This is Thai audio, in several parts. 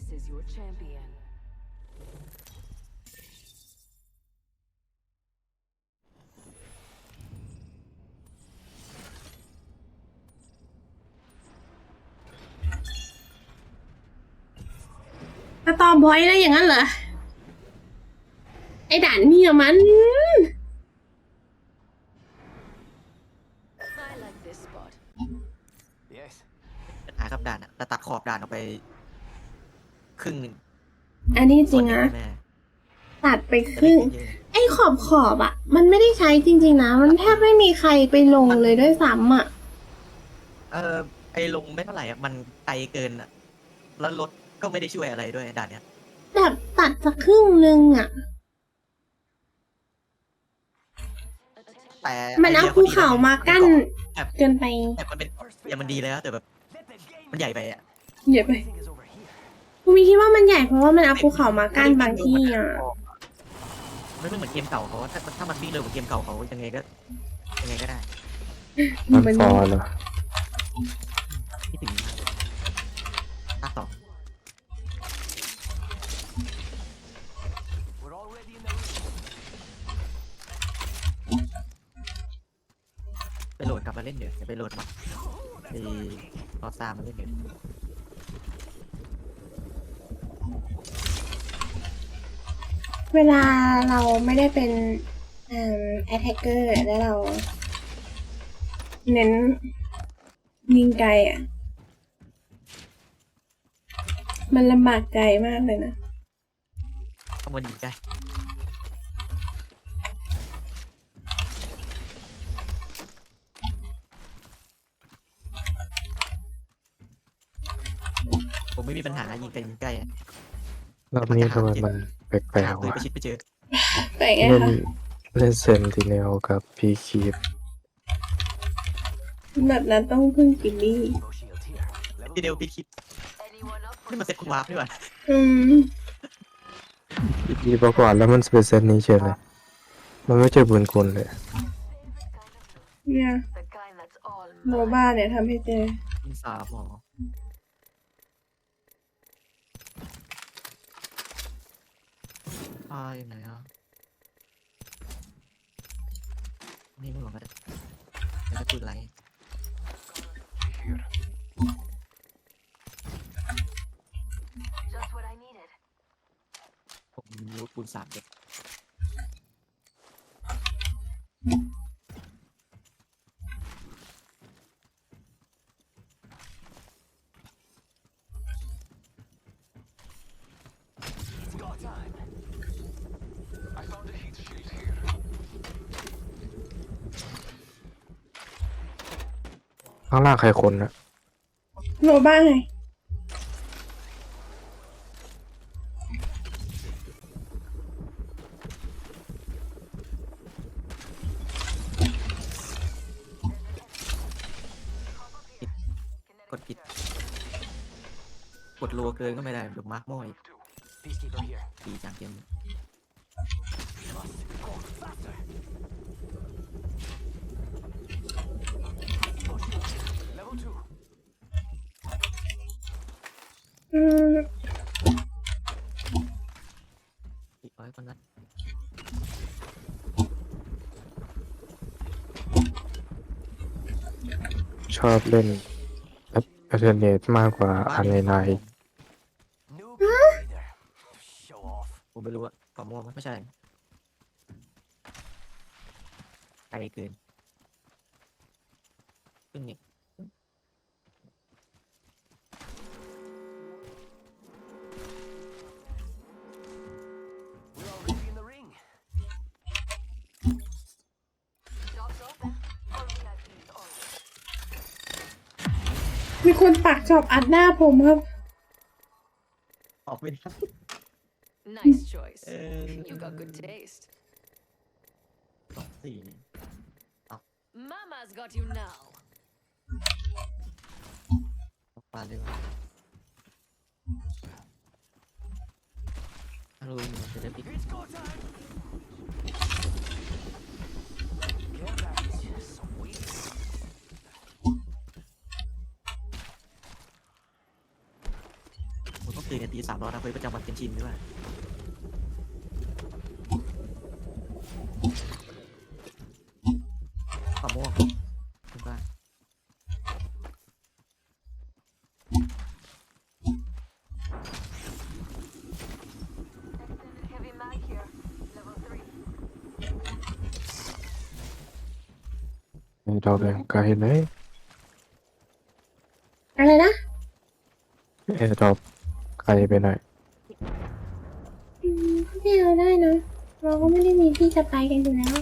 This is your champion. สตอร์บอยอะไรอย่างนั้นเหรอ ไอ้ด่านนี่อะมัน I like this spot. Yes. ปัญหากับด่านอะแต่ตัดขอบด่านออกไป ครึ่งหนึ่งอันนี้จริงส่วนะใหญ่แม่ตัดไปครึ่งเยอะไอ้ขอบขอบอะมันไม่ได้ใช้จริง ๆ นะ มันแทบไม่มีใครไปลงเลยด้วยซ้ำอะเออไอ้ลงไม่เท่าไหร่อะมันไกลเกินอะแล้วรถก็ไม่ได้ช่วยอะไรด้วยด่านเนี้ยแบบตัดสักครึ่งนึงอะแต่มันเอาไดียภูเขามากั้นแบบเกินไปแบบมันเป็นอย่างมันดีแล้วแต่แบบ Let the game มันใหญ่ไปอะเดี๋ยวไป Everything is over here. กู มีคิดว่ามันใหญ่เพราะว่ามันเอาภูเขามากั้นบางที่อะไม่เหมือนเกมเก่าเขาถ้าถ้ามันวิ่งเร็วกว่าเกมเก่าเขายังไงก็ยังไงก็ได้มันฟอร์เหรอที่ถึงภาคต่อ We're already in the ring. ไปโหลดกลับมาเล่นเดี๋ยวอย่าไปโหลดมาไอ้รอซามาเล่นเดี๋ยว เวลาเราไม่ได้เป็นเอ่อ attacker แล้วเรา เน้นยิงไกลอะ มันลำบากใจมากเลยนะข้ามาดีใจผมไม่มีปัญหายิงไกลยิงใกล้อะ รอบนี้ทำไมมันแปลกเลยๆไปวะชิดไปเจอไปไงเล่นคะเล่นเซนติเนลกับพีคีปแบบนั้นต้องพึ่งกิมมี่ Rainbow shield here. Level พี่เดียวพี่คิด Anyone up for นี่มันเซ็ตคุณวาร์ปด้วยวะอืมพีประกอบแล้วมันเป็นเซตนี้เฉยเลยมันไม่เจอปืนกลเลยเนี่ย the kind that's all โน mine? บ้าเนี่ยทำให้เจอยิงสามหมอ อ่าอยู่ไหนอะนี่ไม่หลงก็ได้แล้วก็ปืนไร Just what I needed. ผมรู้ปืนสามเด็ก It's go time. I found a heat shield here. ข้างล่างใครคนนะโนบ้าไงกดผิดกดรัวเกินก็ไม่ได้เดี๋ยวมาร์กมอย Peacekeeper here. ดีจังเกม Must go faster. Rainbow shield here. Level two. อีกร้อยคนนั้นชอบเล่นอัลเทอร์เนทมากกว่าอันไลไน Noob leader. Show off. ผมไม่รู้อะขอมองไม่ใช่ไกลเกินซึ่งนี่ มีคนปักจอบอัดหน้าผมครับ ออกไม่ได้ Nice choice. เออ You got good taste. สองสี่ Mama's got you now. ออกมาเลยว่าถ้ารู้มันจะได้ปิด It's go time. ผมต้องคืนกันตีสามร้อยนะเพื่อประจำวันเป็นชินด้วยมะม่วงคุณป้า Extended heavy mag here. Level 3. ไอ้ดอกแดงไกลเลยอะไรนะไอ้ดอกไก ลไปหน่อยอืมไม่เอาได้นะ เราก็ไม่ได้มีที่จะไปกันอยู่แล้ว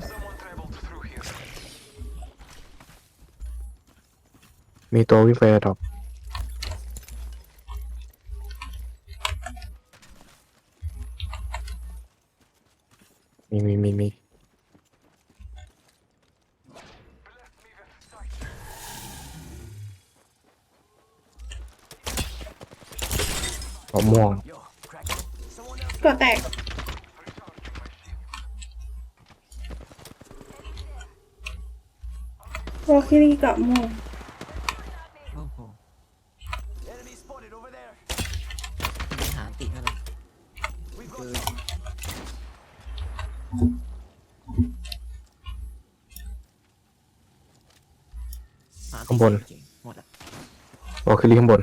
Someone traveled through here. มีตัววิ่งไปไอ้ดอกมีมีมีมี มะม่วง Yo, crack it. Someone else ก็แตกวอลคิรีเกาะม่วงโอ้โห enemy spotted over there. มีหาติดแล้วนะ We've คื got อหาติดข้างบนจริงๆหมดอะวอลคิรีข้างบน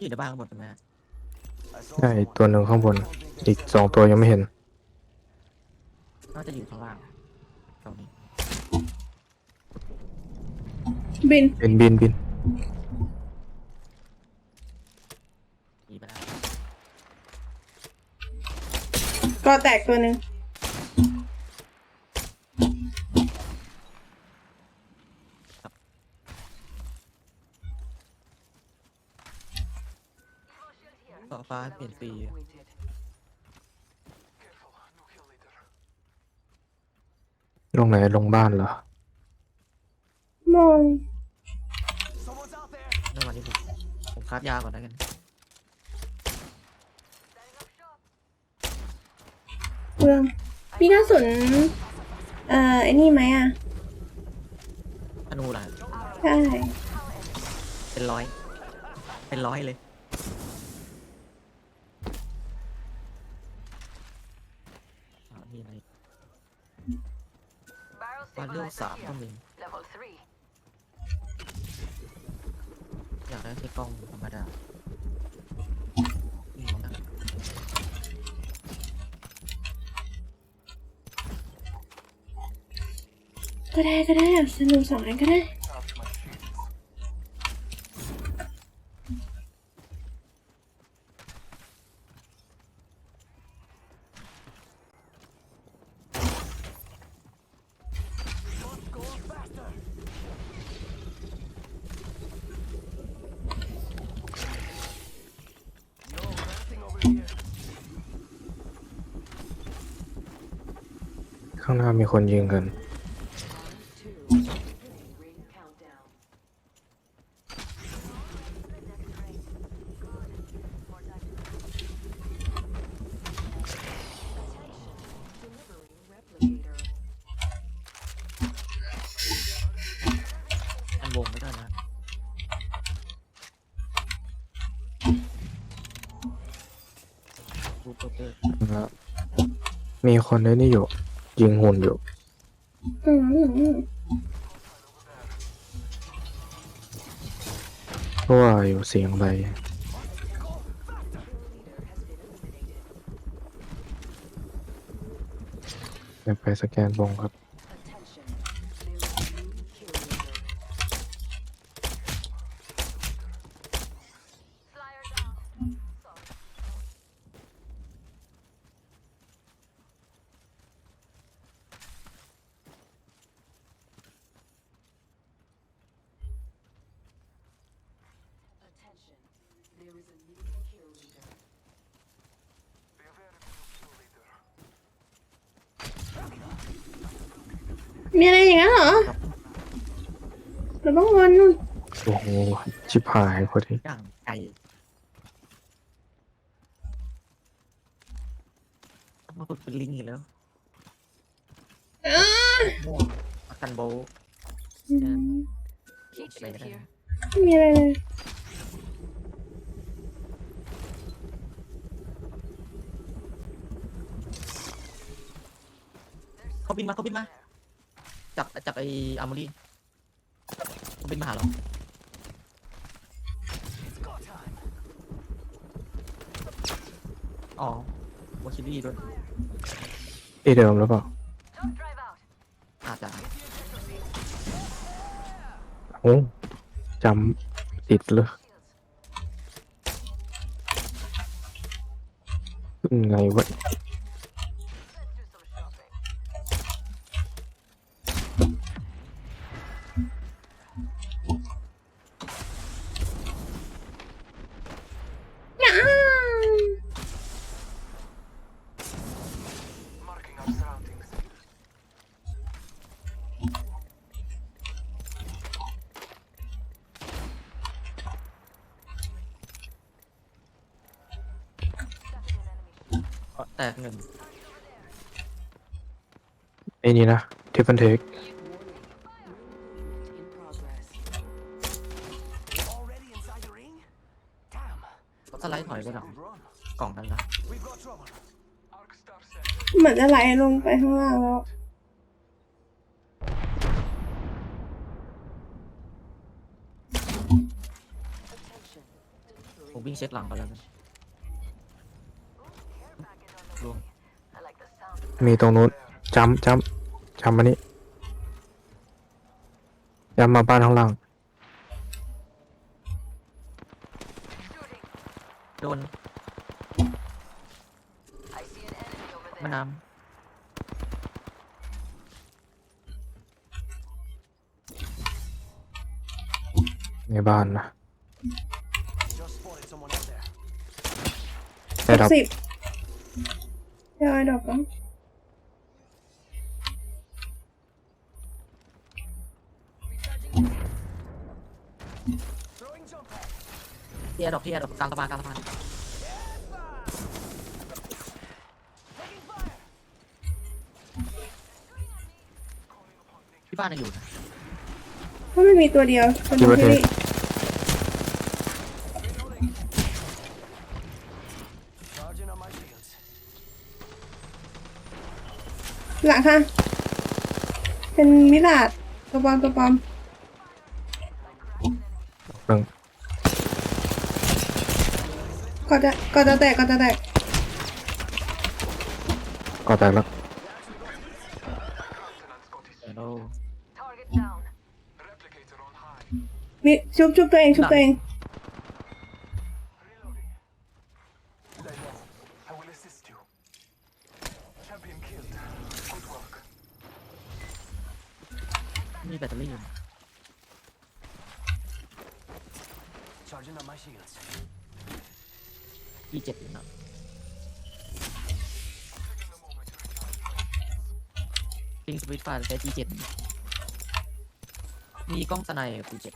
อยู่ในบ้านกันหมดใช่ไหม I saw ใช่ someone. ตัวหนึ่งข้างบน อีกสองตัวยังไม่เห็น น่าจะอยู่ข้างล่างตรงนี้บินบินบินบินหนีไปแล้วก็แตกตัวหนึ่ง เปลี่ยนฟรีอะ Careful, new kill leader. ลงไหนลงบ้านเหรอมอง Someone's out there. ในวันนี้ผมผมคราฟยาก่อนแล้วกันเปลืองมีกระสุนเอ่อไอ้นี่ไหมอะธนูล่ะใช่เป็นร้อย เป็นร้อยเลยอ่ามีอะไร Barrel วันเรื่อง stabilizer สามก็ here. มี Level 3. อยากได้ที่กล้องธรรมดานี่นะก็ได้ก็ได้อะสนุกสองอันก็ได้ ข้างหน้ามีคนยิงกันอันวงไม่ได้นะรูปเปอร์ แล้วมีคนได้นี่อยู่ ยิงหุ่นอยู่อืมอืมอืมเพราะว่าอยู่เสียงอะไรเดี๋ยวไปสแกนวงครับ มีอะไรอย่างนั้นเหรอเราต้องวนนโอ้โหชิบหายพอดีย่ไก่ต้องมากดเป็นลิงอีกแล้วอางอากันโบว์วม่มีอะไรเลย บินมาเขาบินมาจากจากไออาร์มอรี่เขาบินมาหาเรา It's go time. อ๋อวอชิลี่ด้วยที่เดิมหรือเปล่า Don't drive out. อาจจะโอ้จำติดเลย Shields. ขึ้นไงวะ ตกหนึ่งไอ้นี่นะทิฟฟันเทค In progress. Already inside the ring? Damn. เขาสไลด์ถอยไปหลัง Good run. กล่องนั้นนะ We've got trouble. Arc star set. เหมือนจะไหลลงไปข้างล่างแล้ว Attention. ผมวิ่งเช็คหลังไปแล้วกัน Ooh, มีตรงนู้นจำจำจำมานี่จำมาบ้านข้างล่าง Shooting. โดน I see an enemy over แม่ there. น้ในบ้านนะ Just spotted someone out there. หได้กรับสิบ เดี๋ยวไอ้ดอกก่อน Throwing jump pad. ำที่แอร์ดรอปที่แอร์ดรอปกลางสะพานกลางสะพาน Taking fire. ที่บ้านยังอยู่นะเพราะมันมีตัวเดียวคนคิดว่าที่เทนี่ หลังค่ะ เป็นมิลาดตัวปลอมตัวปลอมหนึ่งก็จะก็จะแตกก็จะแตกก็แตกแล้ว Countenance got his เดี๋ยวเรา Target down. replicator on high. มีชุบชุบตัวเองชุบตัวเอง Reloading. Lay low. I will assist you. Champion killed. Good work. มีแบตเตอรี่อยู่ Charging on my shields. ยี่เจ็ดอยู่นะ Taking a moment to recharge my ปิงสวิตไฟล์ใช้ G7 มีกล้องสไนกับ G7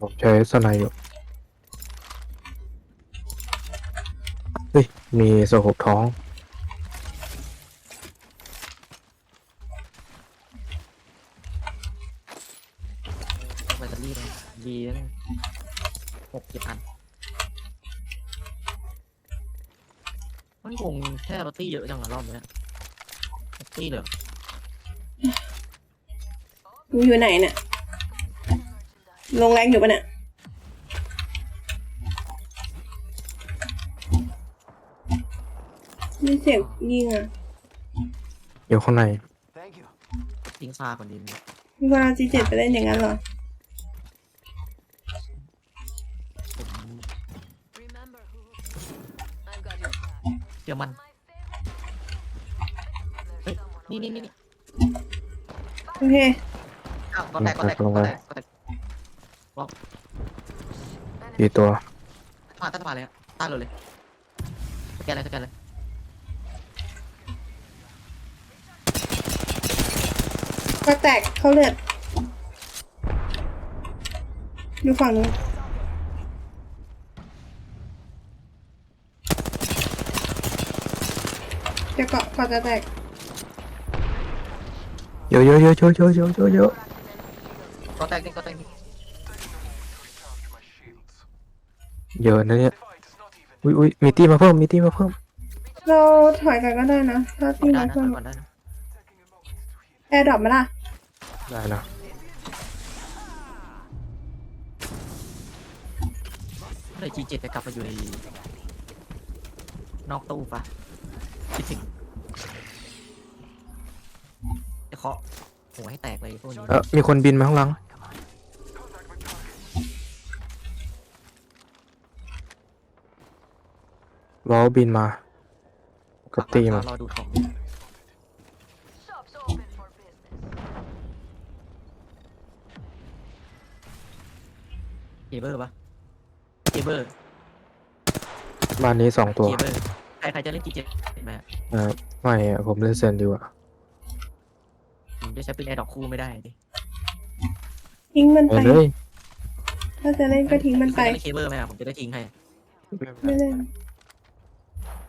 ผมใช้สไนอยู่ เฮ้ย มีสโคปท้อง แบตเตอรี่เลยดีนะหกเจ็ดอันมันคงแค่รถ ตี้เยอะจังหวะรอบเนี้ยรถตี้เลยเหรอกูอยู่ไหนเนี่ยลงแรงอยู่ปะเนี่ยมีเสียงยิงอะอยู่ข้างใน Thank you. ทิ้งซาก่อนดีไหมมีคนเอาจีเจ็ดไปเล่นอย่างนั้นเหรอ ผม Remember who. I've got your back. เชื่อมัน My favorite. เฮ้ย There's someone นี่ over นี่นี่ there. โอเคอ้าวก็แตกก็แตกก็แตกก็แตกกี่ตัวมาตั้งมาเลยอะตั้งเลยเลยสแกนเลยสแกนเลยก็แตกเขาเลือดดูฝั่งนู้นจะเกาะเกาะจะแตก เยอะเยอะเยอะเยอะเยอะเยอะเยอะเยอะก็แตกนี่ก็แตกนี่ Recharge my shields. เยอะนะเนี่ย Fight is not even อุ้ยอุ้ยมีตีมาเพิ่มมีตีมาเพิ่มเราถอยกันก็ได้นะ ถ้าก่อที่นได้มานะเพิ่มก่อนได้นะแอร์ดรอปมาล่ะ ได้นะเลยจีเจ็ดจะกลับมาอยู่ในนอกตู้ปะคิดถึง เคาะหัวให้แตกเลยพวกนี้เออมีคนบินมาข้างหลังวอลบินมากับตีมัน รอดูของ Shop's open for business. เคเบิลปะเคเบิลบ้านนี้สองตัวเคเบิลใครใครจะเล่นจีเจ็ดไหม เออไม่อะผมเล่นเซนดีกว่าผม จะใช้ปืนแอร์ดอกคู่ไม่ได้ดิทิ้งมันไปไปเลยถ้าจะเล่นก็ทิ้งมันไปใครจะเล่นเคเบิลไหมอะผมจะได้ทิ้งให้ไม่เล่น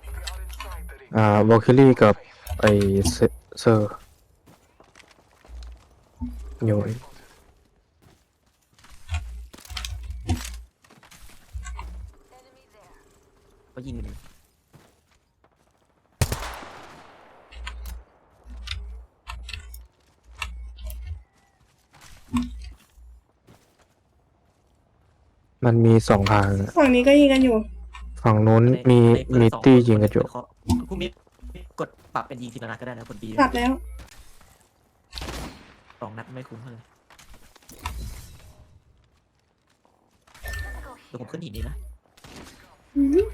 They are inside the ring. อ่าวอลคิลี่กับไอเซเซอร์อยู่ Enemy there. ก็ยิงอยู่ มันมีสองทางอะฝั่งนี้ก็ยิงกันอยู่ ฝั่งนู้นมีในเปิดมีสองตี้คนยิงกันอยู่เคาะคุณมิกดปรับเป็นยิงทีละนัดก็ได้นะคนดีกลับแล้ว สองนัดไม่คุ้มเท่าไหร่เดี๋ยวผมขึ้นหินดีนะอือหือ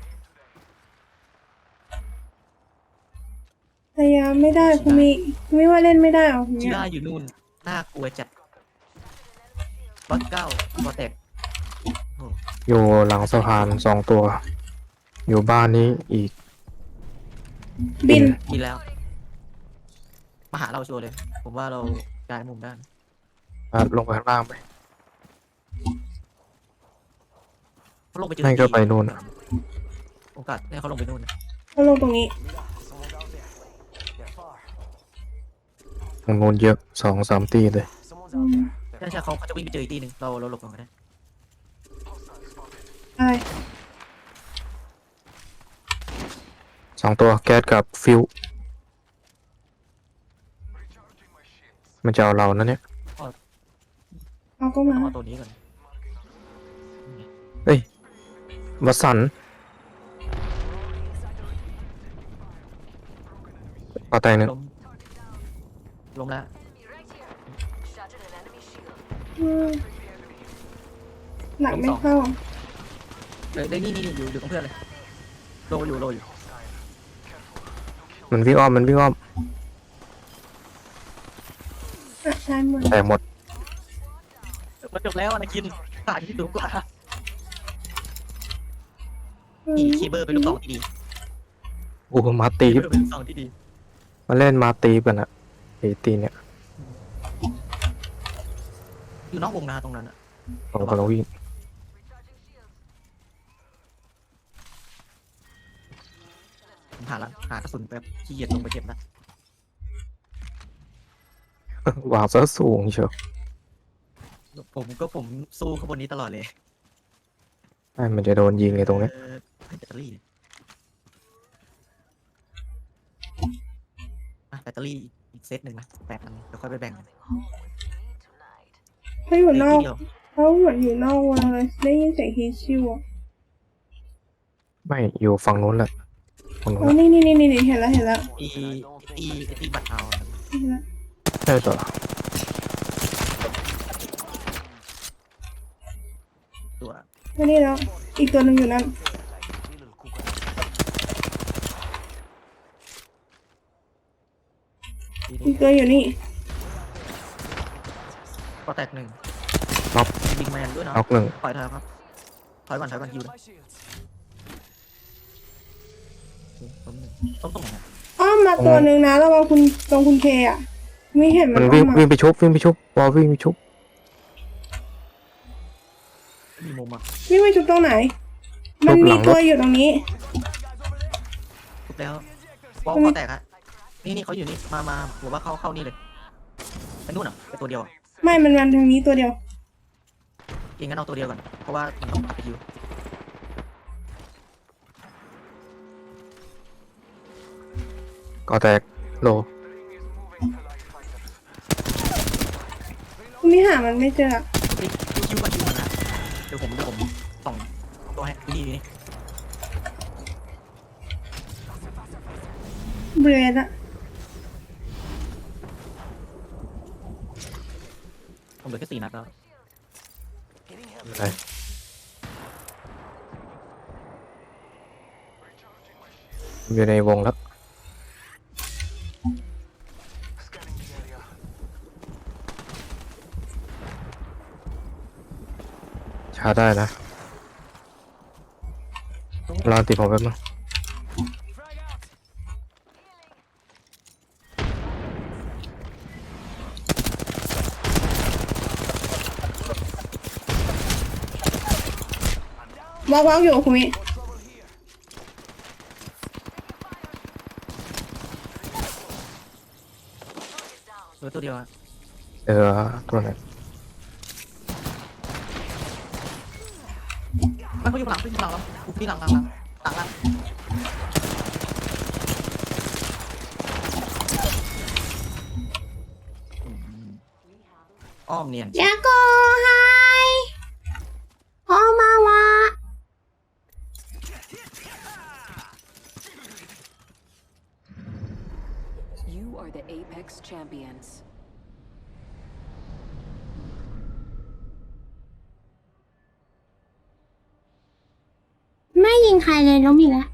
แต่ยังไม่ได้คุณมีคุณมีว่าเล่นไม่ได้เหรอคุณชิมีล่าอยู่นู่นน่ากลัวจัดวัดเก้าวัดแตก อยู่หลังสะพานสองตัว อยู่บ้านนี้อีก บินมีแล้ว มาหาเราชัวร์เลย ผมว่าเราย้ายมุมได้อะลงไปข้างล่างไปเขาลงไปเจอให้ก็ไปนู่นอะโอกาสให้เขาลงไปนู่นนะเขาลงตรงนี้ Someone's out there. They're far. ตรงนู้นเยอะสองสามตีเลย Someone's อื out ม there. ใช่ใช่เขาเขาจะวิ่งไปเจออีกทีหนึ่งเราเราหลบก่อนก็ได้ อะไรสองตัวแก๊สกับฟิว มันจะเอาเรานะเนี่ยเขาก็ต้มาองเอาตัวนี้ก่อนเฮ้ยวัสันปาแตงหนึ่งล้มล้มแล้ว Enemy right here. Shattered an enemy shield. อืมหลักไม่เข้า เดี๋ยวเดี๋ยวนี่นี่นี่อยู่อยู่กับเพื่อนเลยโลอยู่โลอยู่มันวิ่งอ้อมมันวิ่งอ้อมอะใช่หมดแต่หมดมันจบแล้วอนาคินผ่านที่สูงกว่าอืนี่มคีเบอร์เป็นลูกสองที่ดีโอ้โหมาตีคีเบอร์เป็นลูกสองที่ดีมาเล่นมาตีกันอะไอตีเนี่ยอยู่นอกวงนาตรงนั้นอะตรงกำลังวิ่ง ผมหาละหากระสุนแบบขี้เกียจลงไปเก็บนะวางซะสูงเชียวผมก็ผมสู้ข้างบนนี้ตลอดเลยไอ้มันจะโดนยิงเลยตรงเนี้ยเออแบตเตอรี่อะแบตเตอรี่อีกเซตหนึ่งนะแปดอันเดี๋ยวค่อยไปแบ่งกันเขาอยู่นอก เดียวเขาเหมือนอยู่นอกวงเลย ได้ยินเสียงฮีชิวอะไม่อยู่ฝั่งนู้นแหละ ฝั่งนู้นอ๋อแหละนี่นี่นี่นี่เห็นแล้วเห็นแล้วตีตีตีบัตรเอาเห็นแล้วใช่ต่อตัวไม่นี่แล้ว อีกตัวหนึ่งอยู่นั่นตีอีนี้กตัวอยู่นี่ก็แตกหนึ่งน็อกบิงแมนด้วยเนาะน็อกหนึ่งถอยถอยครับถอยก่อนถอยก่อนยิว Charging เล on ย my shields. ต้มหนึ่งตรงไหนอะอ้อมมาตัวหนึ่งนะระวังคุณตรงคุณเคอะ ไม่เห็นมัมันนอ้วิ่องมมาวิ่งไปชุบวิ่งไปชุบวอลวิ่งไปชุบมีมุมอะวิ่งไปจุดตรงไหน มันมีตัวอยู่ตรงนี้ทุบแล้วบอลคอแตกฮะนี่นี่เขาอยู่นี่มามาผมว่าเขาเข้านี่เลยไปนู่นอะไปตัวเดียวอะไม่มันมันทางนี้ตัวเดียว เองงั้นเอาตัวเดียวก่อนเพราะว่ามันต้องไปอยู่ ก็แตกโลคุณนี่หามันไม่เจออะเฮ้ยคิวก่อนคิวก่อนนะ เดี๋ยวผมเดี๋ยวผมส่องตัวให้นี่นี่เบื่อละผมเหลือแค่สี่นัดแล้วอะไรอยู่ในวงแล้ว ชาร์จได้นะรอติดผมแป๊บนึงวอกวอกอยู่กับคุณมิเหลือตัวเดียวอะเจอตัวไหน มันเขาอยู่หลังเขาอยู่หลังแล้วพี่หลังหลังหลังหลังหลังอืมอ้อมเนียนยาโกไฮพ่อมาวะ You are the Apex champions. ไม่ยิงใครเลยล้มอีกแล้ว